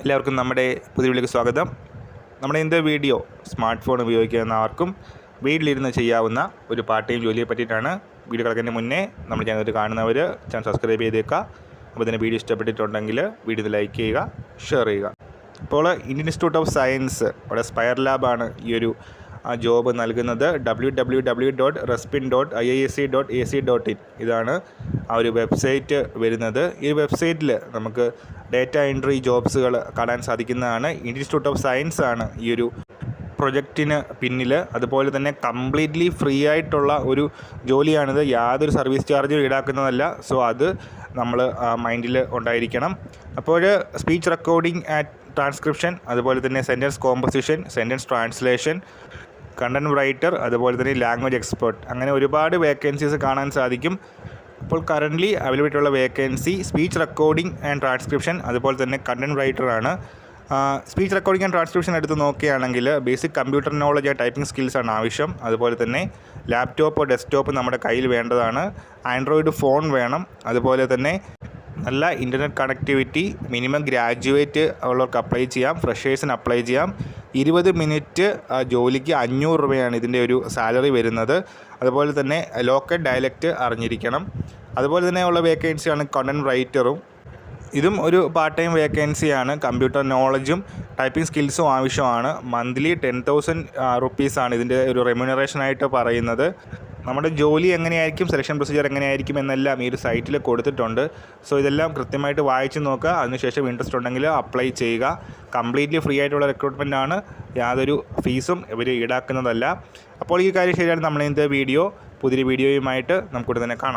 എല്ലാവർക്കും നമ്മുടെ പുതിയ വീഡിയോക്ക് സ്വാഗതം. നമ്മുടെ ഇന്നത്തെ വീഡിയോ സ്മാർട്ട് ഫോൺ ഉപയോഗിക്കുന്ന ആർക്കും വീട്ടിലിരുന്ന് ചെയ്യാവുന്ന ഒരു പാർട്ട് ടൈം ജോലിയെ പറ്റിയിട്ടാണ്. വീഡിയോ കിടക്കുന്നതിന് മുന്നേ നമ്മൾ ചാനൽ കാണുന്നവർ ചാനൽ സബ്സ്ക്രൈബ് ചെയ്തേക്കുക. അപ്പോൾ ഇതിന്റെ വീഡിയോ ഇഷ്ടപ്പെട്ടിട്ടുണ്ടെങ്കിൽ വീഡിയോ ലൈക്ക് ചെയ്യുക ഷെയർ ചെയ്യുക. ഇപ്പോൾ ഇന്ത്യൻ ഇൻസ്റ്റിറ്റ്യൂട്ട് ഓഫ് സയൻസ് അവിടെ സ്പയർ ലാബാണ് ഈ ഒരു ആ ജോബ് നൽകുന്നത് W W W dot റെസ്പിൻ dot I I S C dot A C dot in ഇതാണ് ആ ഒരു വെബ്സൈറ്റ് വരുന്നത്. ഈ വെബ്സൈറ്റിൽ നമുക്ക് ഡേറ്റ എൻട്രി ജോബ്സുകൾ കാണാൻ സാധിക്കുന്നതാണ്. ഇൻസ്റ്റിറ്റ്യൂട്ട് ഓഫ് സയൻസ് ആണ് ഈ ഒരു പ്രൊജക്റ്റിന് പിന്നിൽ അതുപോലെ തന്നെ കംപ്ലീറ്റ്ലി ഫ്രീ ആയിട്ടുള്ള ഒരു ജോലിയാണിത്. യാതൊരു സർവീസ് ചാർജും ഈടാക്കുന്നതല്ല. സോ അത് നമ്മൾ മൈൻഡിൽ ഉണ്ടായിരിക്കണം. അപ്പോൾ സ്പീച്ച് റെക്കോർഡിംഗ് ആറ്റ് ട്രാൻസ്ക്രിപ്ഷൻ അതുപോലെ തന്നെ sentence composition sentence translation content writer അതുപോലെ തന്നെ ലാംഗ്വേജ് എക്സ്പേർട്ട് അങ്ങനെ ഒരുപാട് വേക്കൻസീസ് കാണാൻ സാധിക്കും. ഇപ്പോൾ കറന്റ്ലി ആയിട്ടുള്ള vacancy speech recording and transcription അതുപോലെ തന്നെ കണ്ടന്റ് റൈറ്ററാണ് സ്പീച്ച് റെക്കോർഡിംഗ് ആൻഡ് ട്രാൻസ്ക്രിപ്ഷൻ എടുത്ത് നോക്കുകയാണെങ്കിൽ basic computer knowledge typing skills ആണ് ആവശ്യം. അതുപോലെ തന്നെ ലാപ്ടോപ്പ് ഡെസ്ക്ടോപ്പ് നമ്മുടെ കയ്യിൽ വേണ്ടതാണ്. ആൻഡ്രോയിഡ് ഫോൺ വേണം. അതുപോലെ തന്നെ നല്ല ഇന്റർനെറ്റ് കണക്ടിവിറ്റി മിനിമം ഗ്രാജുവേറ്റ് ഉള്ളവർക്ക് അപ്ലൈ ചെയ്യാം ഫ്രഷേഴ്സിന് അപ്ലൈ ചെയ്യാം. ഇരുപത് മിനിറ്റ് ജോലിക്ക് അഞ്ഞൂറ് രൂപയാണ് ഇതിന്റെ ഒരു സാലറി വരുന്നത്. അതുപോലെ തന്നെ ലോക്കൽ ഡയലക്റ്റ് അറിഞ്ഞിരിക്കണം. അതുപോലെ തന്നെ ഉള്ള വേക്കൻസിയാണ് കണ്ടന്റ് റൈറ്ററും. ഇതും ഒരു പാർട്ട് ടൈം വേക്കൻസിയാണ് കമ്പ്യൂട്ടർ നോളജും ടൈപ്പിംഗ് സ്കിൽസും ആവശ്യമാണ്. മന്ത്ലി ടെൻ തൗസൻഡ് റുപ്പീസാണ് ഇതിന്റെ ഒരു റെമ്യൂണറേഷനായിട്ട് പറയുന്നത്. നമ്മുടെ ജോലി എങ്ങനെയായിരിക്കും സെലക്ഷൻ പ്രൊസീജിയർ എങ്ങനെയായിരിക്കും എന്നെല്ലാം ഈ ഒരു സൈറ്റിൽ കൊടുത്തിട്ടുണ്ട്. സോ ഇതെല്ലാം കൃത്യമായിട്ട് വായിച്ച് നോക്കുക. അതിനുശേഷം ഇൻട്രസ്റ്റ് ഉണ്ടെങ്കിൽ അപ്ലൈ ചെയ്യുക. കംപ്ലീറ്റ്ലി ഫ്രീ ആയിട്ടുള്ള റിക്രൂട്ട്മെന്റ് ആണ്. യാതൊരു ഫീസും ഇവർ ഈടാക്കുന്നതല്ല. അപ്പോൾ ഈ കാര്യം ശരിയാണ്. നമ്മളിന്നത്തെ വീഡിയോ പുതിയ വീഡിയോയുമായിട്ട് നമുക്കിവിടെ തന്നെ കാണാം.